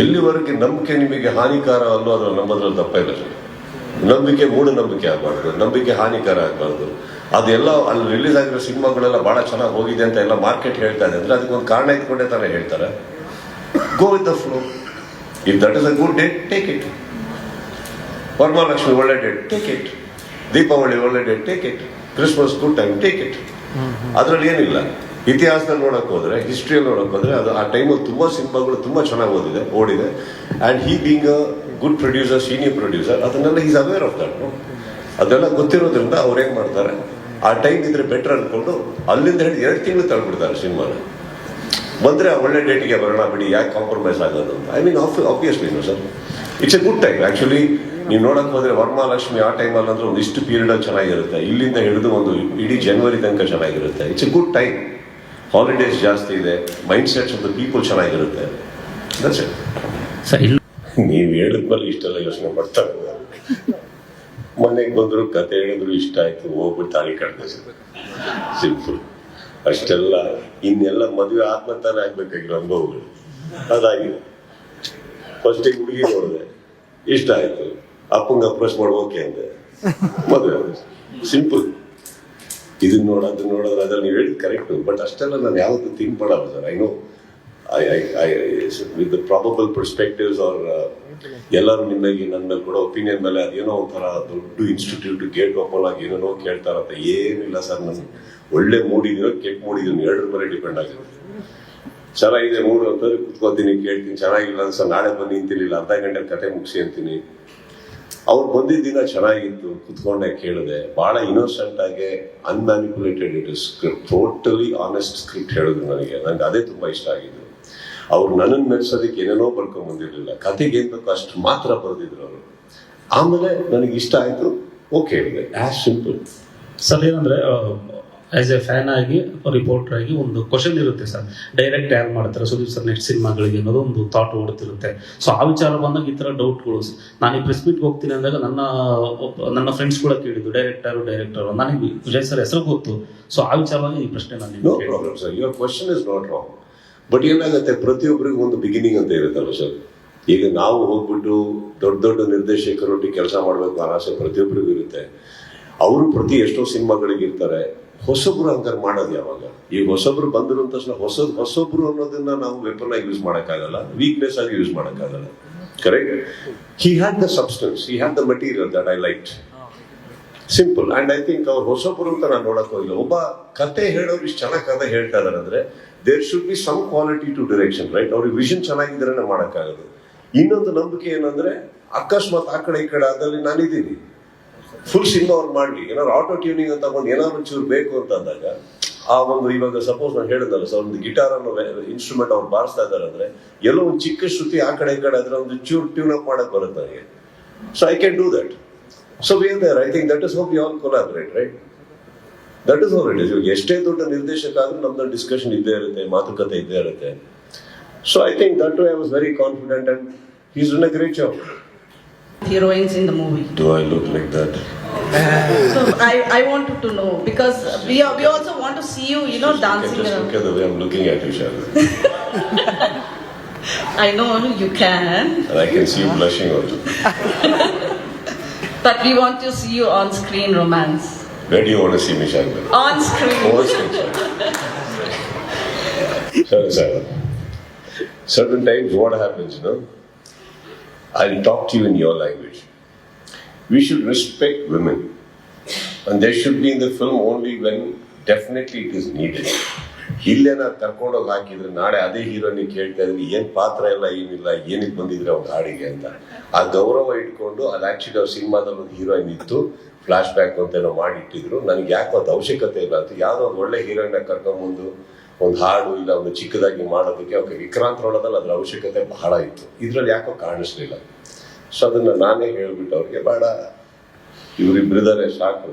ಎಲ್ಲಿವರೆಗೆ ನಂಬಿಕೆ ನಿಮಗೆ ಹಾನಿಕಾರ ಅಲ್ಲೋ ಅದ್ರ ನಮ್ಮದ್ರಲ್ಲಿ ತಪ್ಪ ಇಲ್ಲ. ಮೂಢ ನಂಬಿಕೆ ಮೂಢನಂಬಿಕೆ ಆಗಬಾರ್ದು ನಂಬಿಕೆ ಹಾನಿಕಾರ ಆಗಬಾರ್ದು. ಅದೆಲ್ಲ ಅಲ್ಲಿ ರಿಲೀಸ್ ಆಗಿರೋ ಸಿನಿಮಾಗಳೆಲ್ಲ ಬಹಳ ಚೆನ್ನಾಗಿ ಹೋಗಿದೆ ಅಂತ ಎಲ್ಲ ಮಾರ್ಕೆಟ್ ಹೇಳ್ತಾ ಇದೆ. ಅಂದ್ರೆ ಅದಕ್ಕೆ ಒಂದು ಕಾರಣ ಇಟ್ಕೊಂಡೇ ತಾನೇ ಹೇಳ್ತಾರೆ. Go with the flow if that is a good date take it Varamahalakshmi ಒಳ್ಳೆ ಡೇಟ್ ಟೇಕ್ ಇಟ್ ದೀಪಾವಳಿ ಒಳ್ಳೆ date take it Christmas good time take it ಅದರಲ್ಲಿ ಏನಿಲ್ಲ. ಇತಿಹಾಸದಲ್ಲಿ ನೋಡಕ್ ಹೋದ್ರೆ ಹಿಸ್ಟ್ರಿಯಲ್ಲಿ ನೋಡಕ್ ಹೋದ್ರೆ ಅದು ಆ ಟೈಮಲ್ಲಿ ತುಂಬಾ ಸಿನಿಮಾಗಳು ತುಂಬಾ ಚೆನ್ನಾಗಿ ಓದಿದೆ, ಓಡಿದೆ. And he being a good producer senior producer ಅದನ್ನೆಲ್ಲ ಈಸ್ ಅವೇರ್ ಆಫ್ ದಟ್ ಅದೆಲ್ಲ ಗೊತ್ತಿರೋದ್ರಿಂದ ಅವ್ರು ಏನ್ ಮಾಡ್ತಾರೆ? ಆ ಟೈಮ್ ಇದ್ರೆ ಬೆಟರ್ ಅನ್ಕೊಂಡು ಅಲ್ಲಿಂದ ಹೇಳಿ ಎರಡು ತಿಂಗಳು ತಳ್ಬಿಡ್ತಾರೆ ಸಿನಿಮಾನ. ಬಂದ್ರೆ ಒಳ್ಳೆ ಡೇಟಿಗೆ ಬರೋಣ ಬಿಡಿ, ಯಾಕೆ ಕಾಂಪ್ರಮೈಸ್ ಆಗೋದು ಅಂತ. I mean obviously no sir it's a good time actually ನೀವು ನೋಡಕ್ ಹೋದ್ರೆ ವರಮಹಾಲಕ್ಷ್ಮಿ ಆ ಟೈಮಲ್ಲಿ ಇಷ್ಟು ಪೀರಿಯಡ್ ಅಲ್ಲಿ ಚೆನ್ನಾಗಿರುತ್ತೆ. ಇಲ್ಲಿಂದ ಹಿಡಿದು ಒಂದು ಇಡೀ ಜನವರಿ ತನಕ ಚೆನ್ನಾಗಿರುತ್ತೆ. It's a good time holidays ಜಾಸ್ತಿ ಇದೆ mind sets of the people ಚೆನ್ನಾಗಿರುತ್ತೆ ಸರ್ ನೀವು ಹೇಳಿದ್ಮೇಲೆ ಇಷ್ಟೆಲ್ಲ ಯೋಚನೆ ಮಾಡ್ತಾ. ಮನೆಗೆ ಬಂದ್ರು ಕತೆ ಹೇಳಿದ್ರು ಇಷ್ಟ ಆಯ್ತು ಹೋಗ್ಬಿಟ್ಟು ತಾಳಿ ಕಟ್ಟಿದೆ ಸಿಂಪಲ್ ಅಷ್ಟೆಲ್ಲ ಇನ್ನೆಲ್ಲ ಮದುವೆ ಆತ್ಮತಾನೆ ಆಗ್ಬೇಕಾಗಿರೋ ಅನುಭವಗಳು. ಅದಾಗಿದೆ. ಫಸ್ಟಿಗೆ ಹುಡುಗಿ ನೋಡಿದೆ. ಇಷ್ಟ ಆಯ್ತು. ಅಪ್ಪಂಗೆ ಅಪ್ರೋಚ್ ಮಾಡೋಕೆ ಅಂದೆ. ಮದುವೆ ಸಿಂಪಲ್ ಇದನ್ನ ನೋಡ ಅದನ್ನ ನೋಡೋದು ಅದ್ರಲ್ಲಿ ನೀವು ಹೇಳಿ ಕರೆಕ್ಟ್ ಬಟ್ ಅಷ್ಟೆಲ್ಲ ನಾನು ಯಾವತ್ತೂ ಥಿಂಕ್ ಮಾಡಲ್ಲ sir. I know I I I with probable perspectives ಅವ್ರ ಎಲ್ಲರೂ ನಿಮಗೆ ನನ್ನ ಮೇಲೆ ಕೂಡ ಒಪಿನಿಯನ್ ಮೇಲೆ ಅದೇನೋ ಒಂಥರ ದೊಡ್ಡ ಇನ್ಸ್ಟಿಟ್ಯೂಟ್ ಗೇಟ್ ಓಪನ್ ಆಗಿ ಏನೇನೋ ಕೇಳ್ತಾರಂತ ಏನಿಲ್ಲ ಸರ್ ನಾನು ಒಳ್ಳೆ ಮೂಡಿದೀನೋ ಕೆಟ್ಟ ಮೂಡಿದೀನಿ ಎರಡರ ಮೇಲೆ ಡಿಪೆಂಡ್ ಆಗಿರುತ್ತೆ ಚೆನ್ನಾಗಿದೆ ಮೂರು ಅಂತಂದ್ರೆ ಕುತ್ಕೋತೀನಿ, ಕೇಳ್ತೀನಿ, ಚೆನ್ನಾಗಿಲ್ಲ ಅಂತ ನಾಳೆ ಬಂದು ನಿಂತಿರಲಿಲ್ಲ, ಅರ್ಧ ಗಂಟೆ ಕತೆ ಮುಗಿಸಿ ಅಂತೀನಿ. ಅವ್ರು ಬಂದಿದ್ದ ದಿನ ಚೆನ್ನಾಗಿತ್ತು. ಕುತ್ಕೊಂಡೆ ಕೇಳಿದೆ. ಬಹಳ ಇನ್ನೋಸೆಂಟ್ ಆಗಿ unmanipulated it script totally honest script ಹೇಳಿದ್ರು ನನಗೆ. ನಂಗೆ ಅದೇ ತುಂಬಾ ಇಷ್ಟ ಆಗಿದ್ದು. ಅವ್ರು ನನ್ನನ್ನು ಮೆಚ್ಚೋದಕ್ಕೆ ಏನೇನೋ ಬರ್ಕೊಂಡ್ ಬಂದಿರಲಿಲ್ಲ. ಕತೆಗೆ ಏನ್ ಬೇಕೋ ಅಷ್ಟು ಮಾತ್ರ ಬರೆದಿದ್ರು ಅವರು. ಆಮೇಲೆ ನನಗೆ ಇಷ್ಟ ಆಯ್ತು. ಓಕೆ ಹೇಳಿದೆ. ಆಸ್ ಸಿಂಪಲ್ ಸರ್ ಏನಂದ್ರೆ ಆಸ್ ಎ ಫ್ಯಾನ್ ಆಗಿ ರಿಪೋರ್ಟರ್ ಆಗಿ ಒಂದು ಕ್ವಶನ್ ಇರುತ್ತೆ ಸರ್ ಡೈರೆಕ್ಟ್ ಯಾರು ಮಾಡ್ತಾರೆ? ಸುದೀಪ್ ಸರ್ ನೆಕ್ಸ್ಟ್ ಸಿನಿಮಾಗಳಿಗೆ ಅನ್ನೋದು ಒಂದು ಥಾಟ್ ಓಡುತ್ತಿರುತ್ತೆ. ಸೊ ಆ ವಿಚಾರ ಬಂದಾಗ ಈ ಥರ ಡೌಟ್ಗಳು ನಾನು ಈ ಪ್ರೆಸ್ ಮೀಟ್ಗೆ ಹೋಗ್ತೀನಿ ಅಂದಾಗ ನನ್ನ ನನ್ನ ಫ್ರೆಂಡ್ಸ್ ಕೂಡ ಕೇಳಿದ್ದು ಡೈರೆಕ್ಟರ್ ಡೈರೆಕ್ಟರ್ ನನಗೆ ವಿಜಯ್ ಸರ್ ಹೆಸರು ಗೊತ್ತು. ಸೊ ಆ ವಿಚಾರವಾಗಿ ಈ ಪ್ರಶ್ನೆ ನಾನು no problem sir your question is not wrong but ಏನಾಗುತ್ತೆ? ಪ್ರತಿಯೊಬ್ಬರಿಗೂ ಒಂದು ಬಿಗಿನಿಂಗ್ ಅಂತ ಇರುತ್ತಲ್ಲ ಸರ್ ಈಗ ನಾವು ಹೋಗ್ಬಿಟ್ಟು ದೊಡ್ಡ ದೊಡ್ಡ ನಿರ್ದೇಶಕರೊಟ್ಟಿಗೆ ಕೆಲಸ ಮಾಡಬೇಕು ಆಸೆ ಪ್ರತಿಯೊಬ್ಬರಿಗೂ ಇರುತ್ತೆ. ಅವರು ಪ್ರತಿ ಎಷ್ಟೋ ಸಿನಿಮಾಗಳಿಗೆ ಇರ್ತಾರೆ ಹೊಸಬ್ರು ಹಂಗಾರೆ ಮಾಡೋದು ಯಾವಾಗ? ಈಗ ಹೊಸಬ್ರು ಬಂದ್ರು ಅಂತ ತಕ್ಷಣ ಹೊಸದ್ ಹೊಸಬ್ರು ಅನ್ನೋದನ್ನ ನಾವು ವೆಪನ್ ಆಗಿ ಯೂಸ್ ಮಾಡೋಕ್ಕಾಗಲ್ಲ ವೀಕ್ನೆಸ್ ಆಗಿ ಯೂಸ್ ಮಾಡೋಕ್ಕಾಗಲ್ಲ. Correct he had the substance he had the material that I like simple and I think ಅವ್ರು ಹೊಸಬ್ರು ಅಂತ ನಾನು ನೋಡಕ್ ಹೋಗಿಲ್ಲ. ಒಬ್ಬ ಕತೆ ಹೇಳೋರು ಇಷ್ಟು ಚೆನ್ನಾಗಿ ಕತೆ ಹೇಳ್ತಾ ಇದಾರೆ ಅಂದ್ರೆ there should be some quality to direction right ಅವ್ರಿಗೆ ವಿಷನ್ ಚೆನ್ನಾಗಿದ್ರೆ ಮಾಡೋಕ್ಕಾಗೋದು. ಇನ್ನೊಂದು ನಂಬಿಕೆ ಏನಂದ್ರೆ, ಅಕಸ್ಮಾತ್ ಆ ಕಡೆ ಈ ಕಡೆ ಅದಲ್ಲಿ ನಾನಿದ್ದೀನಿ. ಫುಲ್ ಸಿಂಗ್ ಅವ್ರು ಮಾಡ್ಲಿ. ಏನಾದ್ರು ಆಟೋ ಟ್ಯೂನಿಂಗ್ ಅಂತ ತಗೊಂಡು ಏನಾದ್ರು ಚೂರು ಬೇಕು ಅಂತ ಅಂದಾಗ, ಆ ಒಂದು ಇವಾಗ ಸಪೋಸ್ ನಾನು ಹೇಳಿದ್ನಲ್ಲ ಸರ್ ಒಂದು ಗಿಟಾರ್ ಅನ್ನೋ ಇನ್ಸ್ಟ್ರೂಮೆಂಟ್ ಅವ್ರು ಬಾರಿಸ್ತಾ ಇದಾರೆ ಅಂದ್ರೆ ಎಲ್ಲೋ ಒಂದು ಚಿಕ್ಕ ಶ್ರುತಿ ಆ ಕಡೆ ಈ ಕಡೆ ಆದ್ರೆ ಒಂದು ಚೂರ್ ಟ್ಯೂನ್ ಅಪ್ ಮಾಡಕ್ ಬರುತ್ತೆ ನನಗೆ so I can do that so we I think that is hope you all collaborate right that is all it is ಇವಾಗ ಎಷ್ಟೇ ದೊಡ್ಡ ನಿರ್ದೇಶಕ ಆದ್ರೂ ನಮ್ದು ಡಿಸ್ಕಷನ್ ಇದ್ದೇ ಇರುತ್ತೆ, ಮಾತುಕತೆ ಇದ್ದೇ ಇರುತ್ತೆ. So I think that I was very confident and is done a great job heroines in the movie. Do I look like that? so I, I wanted to know because we are, we also want to see you, you know, just dancing. Look at, just around. look at the way I'm looking at you, Sharon. I know you can. And I can see you blushing also. but we want to see you on screen romance. Where do you want to see me, Sharon? On screen. On screen. Sharon, Sharon. Certain times, what happens, you know? I'll talk to you in your language. We should respect women. And they should be in the film only when definitely it is needed. ಇಲ್ಲೇ ನಾವು ಕರ್ಕೊಂಡೋಗಿ ಹಾಕಿದ್ರೆ ನಾಳೆ ಅದೇ ಹೀರೋನಿಗೆ ಕೇಳ್ತಾ ಇದ್ರಿ ಏನು ಪಾತ್ರ ಇಲ್ಲ ಏನಿಲ್ಲ, ಏನಕ್ಕೆ ಬಂದಿದ್ರೆ ಅವ್ರ ಹಾಡಿಗೆ ಅಂತ ಆ ಗೌರವ ಇಟ್ಕೊಂಡು ಅದು ಆ್ಯಕ್ಚುಲಿ ಅವ್ರ ಸಿನಿಮಾದಲ್ಲಿ ಒಂದು ಹೀರೋಯಿನ್ ಇತ್ತು ಫ್ಲಾಶ್ ಬ್ಯಾಕ್ ಅಂತ ಏನೋ ಮಾಡಿ ಇಟ್ಟಿದ್ರು ನನಗೆ ಯಾಕೋ ಅದು ಅವಶ್ಯಕತೆ ಇಲ್ಲ ಅಂತ ಯಾವುದೋ ಒಂದು ಒಳ್ಳೆ ಹೀರೋಯಿನ ಕರ್ಕೊಂಡ್ಬಂದು ಒಂದು ಹಾಡು ಇಲ್ಲ, ಒಂದು ಚಿಕ್ಕದಾಗಿ ಮಾಡೋದಕ್ಕೆ ಅವ್ರಿಗೆ ವಿಕ್ರಾಂತ್ ರೋಣದಲ್ಲಿ ಅದ್ರ ಅವಶ್ಯಕತೆ ಬಹಳ ಇತ್ತು. ಇದರಲ್ಲಿ ಯಾಕೋ ಕಾಣಿಸ್ಲಿಲ್ಲ. ಸೊ ಅದನ್ನ ನಾನೇ ಹೇಳ್ಬಿಟ್ಟು ಅವ್ರಿಗೆ, ಬೇಡ ಇವರಿಬ್ಬರಿದ್ದಾರೆ ಸಾಕು.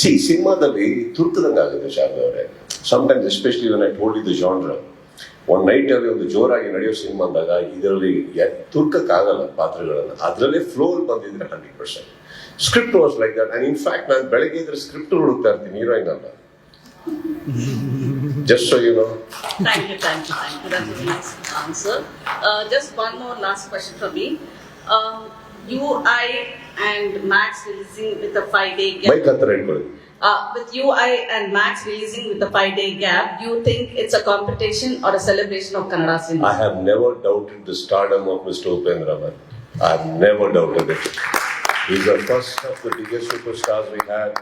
ಸಿ ಸಿನಿಮಾದಲ್ಲಿ ತುರ್ತದಂಗೆ ಆಗುತ್ತೆ ಅವರೇ. Sometimes especially even I told the genre ಒಂದ್ ನೈಟ್ ಅಲ್ಲಿ ಒಂದು ಜೋರಾಗಿ ನಡೆಯೋ ಸಿನಿಮಾ ಅಂದಾಗ ಇದರಲ್ಲಿ ತುರ್ಕಕ್ಕಾಗಲ್ಲ ಪಾತ್ರಗಳನ್ನ. ಅದರಲ್ಲೇ ಫ್ಲೋ ಬಂದಿದ್ರೆ hundred percent script was like that and in fact ನಾನು ಬೆಳಗ್ಗೆ ಇದ್ರೆ ಸ್ಕ್ರಿಪ್ಟ್ ಹುಡುಕ್ತಾ ಇರ್ತೀನಿ ಹೀರೋಯಿನ್ ಅಲ್ಲ. Just so you know Thank you, thank you, thank you. That's a nice answer. Uh, just one more last question for you, and Max releasing with a five-day gap. Bike ಹತ್ರ ಇಟ್ಕೊಳ್ಳಿ Uh, with you, I, and Max releasing with a five-day gap, do you think it's a competition or a celebration of Kannada cinema? I have never doubted the stardom of Mr. Upendra Man. I have never doubted it. He's the first of the biggest superstars we had.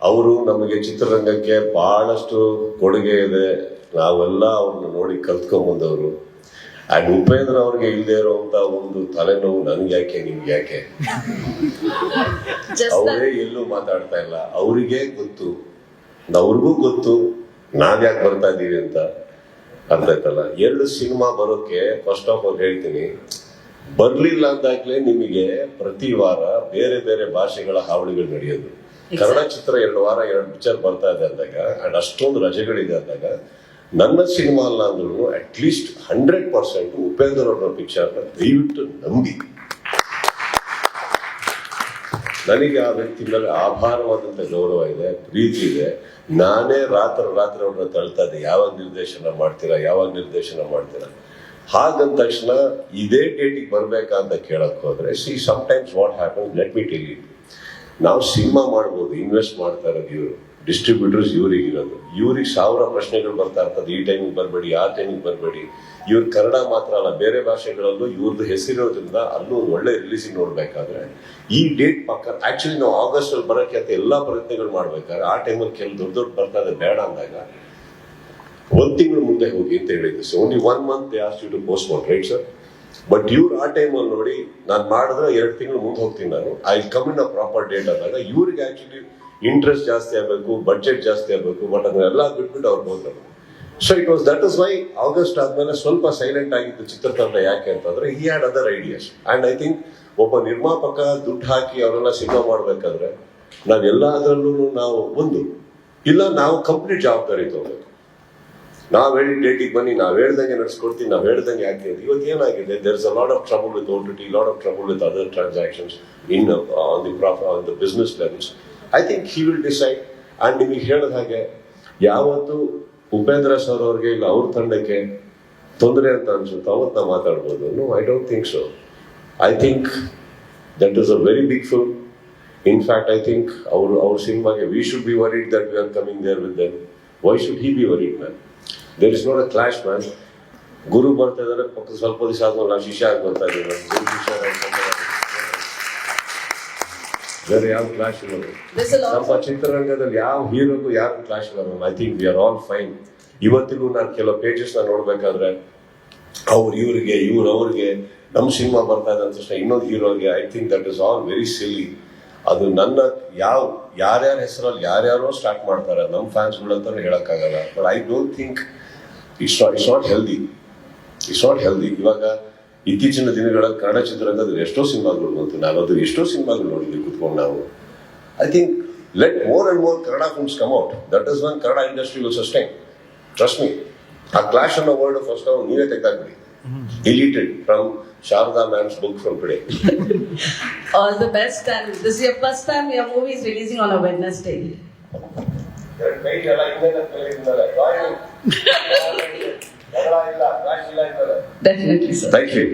ಅವರು ನಮಗೆ ಚಿತ್ರರಂಗಕ್ಕೆ ಬಹಳಷ್ಟು ಕೊಡುಗೆ ಇದೆ ನಾವೆಲ್ಲ ಅವ್ರನ್ನ ನೋಡಿ ಕಲ್ತ್ಕೊಂಡ್ and Upendra ಅವ್ರಿಗೆ ಇಲ್ಲದೆ ಇರುವಂತ ಒಂದು ತಲೆನೋವು ನನ್ಗೆ ಯಾಕೆ ನಿಮ್ಗೆ ಯಾಕೆ? ಅವರೇ ಎಲ್ಲೂ ಮಾತಾಡ್ತಾ ಇಲ್ಲ. ಅವರಿಗೆ ಗೊತ್ತು. ಅವ್ರಿಗೂ ಗೊತ್ತು. ನಾವ್ ಯಾಕೆ ಬರ್ತಾ ಇದ್ದೀವಿ ಅಂತ ಅರ್ಥ ಆಯ್ತಲ್ಲ ಎರಡು ಸಿನಿಮಾ ಬರೋಕೆ ಫಸ್ಟ್ ಆಫ್ ಆಲ್ ಹೇಳ್ತೀನಿ. ಬರ್ಲಿಲ್ಲ ಅಂದಾಗ್ಲೇ ನಿಮಗೆ ಪ್ರತಿ ವಾರ ಬೇರೆ ಬೇರೆ ಭಾಷೆಗಳ ಹಾವಳಿಗಳು ನಡೆಯೋದು. ಕನ್ನಡ ಚಿತ್ರ ಎರಡು ವಾರ ಎರಡು ಪಿಕ್ಚರ್ ಬರ್ತಾ ಇದೆ ಅಂದಾಗ ಅಂಡ್ ಅಷ್ಟೊಂದು ರಜೆಗಳಿದೆ ಅಂದಾಗ ನನ್ನ ಸಿನಿಮಾ ಅಲ್ಲ ಅಂದ್ರೂ at least hundred percent Upendra ಅವರ ಪಿಕ್ಚರ್ನ ದಯವಿಟ್ಟು ನಂಬಿ. ನನಗೆ ಆ ವ್ಯಕ್ತಿ ಮೇಲೆ ಆಭಾರವಾದಂತ ಗೌರವ ಇದೆ, ಪ್ರೀತಿ ಇದೆ. ನಾನೇ ರಾತ್ರಿ ರಾತ್ರಿ ಅವ್ರನ್ನ ತಳ್ತಾ ಇದ್ದೆ. ಯಾವಾಗ ನಿರ್ದೇಶನ ಮಾಡ್ತೀರಾ, ಯಾವಾಗ ನಿರ್ದೇಶನ ಮಾಡ್ತೀರಾ? ಹಾಗಂದ ತಕ್ಷಣ ಇದೇ ಡೇಟಿಗೆ ಬರಬೇಕಾ ಅಂತ ಕೇಳಕ್ ಹೋದ್ರೆ see times what happen let me tell it ನಾವು ಸಿನಿಮಾ ಮಾಡ್ಬೋದು ಇನ್ವೆಸ್ಟ್ ಮಾಡ್ತಾ ಇರೋದು ಇವರು. ಡಿಸ್ಟ್ರಿಬ್ಯೂಟರ್ಸ್ ಇವರಿಗೆ ಇರೋದು. ಇವ್ರಿಗೆ ಸಾವಿರ ಪ್ರಶ್ನೆಗಳು ಬರ್ತಾ ಇರ್ತದೆ. ಈ ಟೈಮಿಗೆ ಬರಬೇಡಿ, ಆ ಟೈಮಿಗೆ ಬರಬೇಡಿ. ಇವ್ರ ಕನ್ನಡ ಮಾತ್ರ ಅಲ್ಲ, ಬೇರೆ ಭಾಷೆಗಳಲ್ಲೂ ಇವ್ರದ್ದು ಹೆಸರಿರೋದ್ರಿಂದ ಅಲ್ಲೂ ಒಳ್ಳೆ ರಿಲೀಸಿಂಗ್ ನೋಡ್ಬೇಕಾದ್ರೆ, ಈ ಡೇಟ್ ಪಕ್ಕ ಆಕ್ಚುಲಿ ನಾವು ಆಗಸ್ಟ್ ಅಲ್ಲಿ ಬರೋಕ್ಕೆ ಅಂತ ಎಲ್ಲ ಪ್ರಯತ್ನಗಳು ಮಾಡ್ಬೇಕಾದ್ರೆ, ಆ ಟೈಮಲ್ಲಿ ಕೆಲವು ದೊಡ್ಡ ದೊಡ್ಡ ಬರ್ತಾ ಇದೆ, ಬೇಡ ಅಂದಾಗ, ಒಂದ್ ತಿಂಗಳು ಮುಂದೆ ಹೋಗಿ ಅಂತ ಹೇಳಿದ್ದು so only one month asked you to post ಮಾಡಿ ರೈಟ್ ಸರ್ ಬಟ್ ಇವ್ರು ಆ ಟೈಮಲ್ಲಿ ನೋಡಿ, ನಾನು ಮಾಡಿದ್ರೆ ಎರಡು ತಿಂಗಳು ಮುಂದೆ ಹೋಗ್ತೀನಿ ನಾನು. I come in a proper date ಅಂದಾಗ, ಇವ್ರಿಗೆ ಆಕ್ಚುಲಿ ಇಂಟ್ರೆಸ್ಟ್ ಜಾಸ್ತಿ ಆಗಬೇಕು ಬಜೆಟ್ ಜಾಸ್ತಿ ಆಗಬೇಕು ಬಟ್ ಅದನ್ನೆಲ್ಲ ಬಿಟ್ಬಿಟ್ಟು ಅವ್ರು ಹೋದ್ರು. So it was that is why August ಆದ್ಮೇಲೆ ಸ್ವಲ್ಪ ಸೈಲೆಂಟ್ ಆಗಿತ್ತು ಚಿತ್ರತಂಡ ಯಾಕೆ ಅಂತಂದ್ರೆ he had other ideas and I think ಒಬ್ಬ ನಿರ್ಮಾಪಕ ದುಡ್ಡು ಹಾಕಿ ಅವರೆಲ್ಲ ಸಿನಿಮಾ ಮಾಡ್ಬೇಕಾದ್ರೆ ನಾವೆಲ್ಲದರಲ್ಲೂ ನಾವು ಒಂದು, ಇಲ್ಲ ನಾವು ಕಂಪ್ಲೀಟ್ ಜವಾಬ್ದಾರಿ ತಗೋಬೇಕು. ನಾವ್ ಹೇಳಿ ಡೇಟಿಗೆ ಬನ್ನಿ, ನಾವ್ ಹೇಳ್ದಂಗೆ ನಡ್ಸ್ಕೊಡ್ತೀವಿ, ನಾವ್ ಹೇಳ್ದಂಗೆ ಆಗ್ತೀವಿ ಇವತ್ತು ಏನಾಗಿದೆ there is a lot of trouble with O T lot of trouble with other transactions in on the profit on the business levels I think he will decide and ನಿಮಗೆ ಹೇಳಿದ ಹಾಗೆ, ಯಾವತ್ತು ಉಪೇಂದ್ರ ಸರ್ ಅವ್ರಿಗೆ ಇಲ್ಲ, ಅವ್ರ ತಂಡಕ್ಕೆ ತೊಂದರೆ ಅಂತ ಅನ್ಸುತ್ತೆ ಅವತ್ತು ನಾವು ಮಾತಾಡ್ಬೋದು. No I don't think so I think that is a very big full in fact I think ಅವರು, ಅವ್ರ ಸಿನಿಮಾಗೆ we should be worried that we are coming there with them why should he be worried man there is not a clash man ಗುರು ಬರ್ತಾ ಇದ್ದಾರೆ ಪಕ್ಕ ಸ್ವಲ್ಪ ದಿವಸ ಆದ್ಮೇಲೆ ನಾವು ಶಿಷ್ಯ ಆಗಿ ಬರ್ತಾ ಇದ್ದೀವಿ ನಾನು ಗುರು ಶಿಷ್ಯ ಆಗಿ ಬರ್ತಾ ಇದ್ದಾರೆ. ಬೇರೆ ಯಾವ ಕ್ಲಾಶ್ ಇರೋದು ನಮ್ಮ ಚಿತ್ರರಂಗದಲ್ಲಿ ಯಾವ ಹೀರೋಗೂ ಯಾರು ಕ್ಲಾಶ್ ಇಲ್ಲ ma'am I think we are all fine ಇವತ್ತಿಗೂ ನಾನು ಕೆಲವು ಪೇಜಸ್ನ ನೋಡ್ಬೇಕಾದ್ರೆ ಅವ್ರು ಇವ್ರಿಗೆ ಇವ್ರು ಅವ್ರಿಗೆ ನಮ್ಮ ಸಿನಿಮಾ ಬರ್ತಾ ಇದೆ ಅಂತ ತಕ್ಷಣ ಇನ್ನೊಂದು ಹೀರೋಗೆ I think that is all very silly ಅದು ನನ್ನ ಯಾವ ಯಾರ್ಯಾರ ಹೆಸರಲ್ಲಿ ಯಾರ್ಯಾರೋ ಸ್ಟಾರ್ಟ್ ಮಾಡ್ತಾರೆ. ನಮ್ಮ ಫ್ಯಾನ್ಸ್ಗಳು ಅಂತ ಹೇಳಕ್ಕಾಗಲ್ಲ. But I don't think it's not it's not healthy it's not healthy ಇವಾಗ ಇತ್ತೀಚಿನ ದಿನಗಳಲ್ಲಿ ಕನ್ನಡ ಚಿತ್ರರಂಗದ ಎಷ್ಟೋ ಸಿನಿಮಾಗಳು ಬಂತು. ನಾನು ಅದು ಎಷ್ಟೋ ಸಿನಿಮಾಗಳು ನೋಡಿದ್ವಿ ಕುತ್ಕೊಂಡು ನಾವು. I think let more and more Kannada films come out that is one Kannada industry will sustain trust me ಆ ಕ್ಲಾಶ್ ಅನ್ನೋ ವರ್ಡ್ ಫಸ್ಟ್ ನಾವು ನೀವೇ ತೆಗೆದಾಕ್ಬಿಡಿ. Deleted from Sharada ma'am's book from today all first time and this is your first time your movie is releasing on a Wednesday. Definitely, sir. Thank you